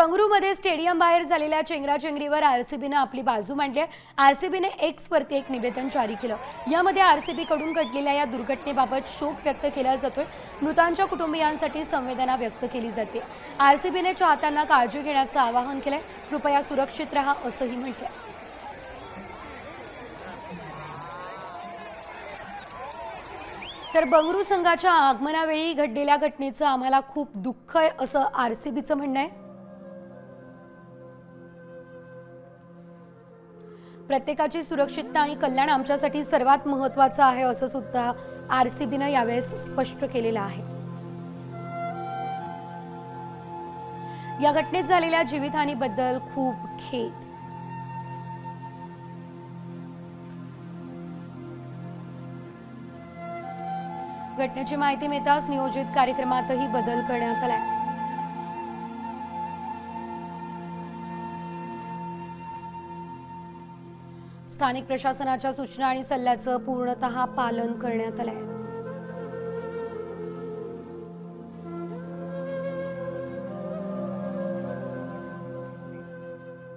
बंगळुरूमध्ये स्टेडियम बाहेर झालेल्या चेंगराचेंगरीवर आरसीबीनं आपली बाजू मांडली आहे. आरसीबीने एक्सवरती एक निवेदन जारी केलं. यामध्ये आरसीबीकडून घडलेल्या या दुर्घटनेबाबत शोक व्यक्त केला जातोय. मृतांच्या कुटुंबियांसाठी संवेदना व्यक्त केली जाते. आरसीबीने चाहत्यांना काळजी घेण्याचं आवाहन केलंय. कृपया सुरक्षित राहा असंही म्हटलंय. तर बंगळुरू संघाच्या आगमनावेळी घडलेल्या घटनेचं आम्हाला खूप दुःख आहे असं आर सी बीचं म्हणणं आहे. प्रत्येकाची सुरक्षितता आणि कल्याण आमच्यासाठी सर्वात महत्वाचं आहे असं सुद्धा आर सी बीनं यावेळेस स्पष्ट केलेलं आहे. या घटनेत झालेल्या जीवितहानीबद्दल खूप खेद. घटनेची माहिती मिळताच नियोजित कार्यक्रमातही बदल करण्यात आलाय. स्थानिक प्रशासनाच्या सूचना आणि सल्ल्याचं पूर्णतः पालन करण्यात आलं आहे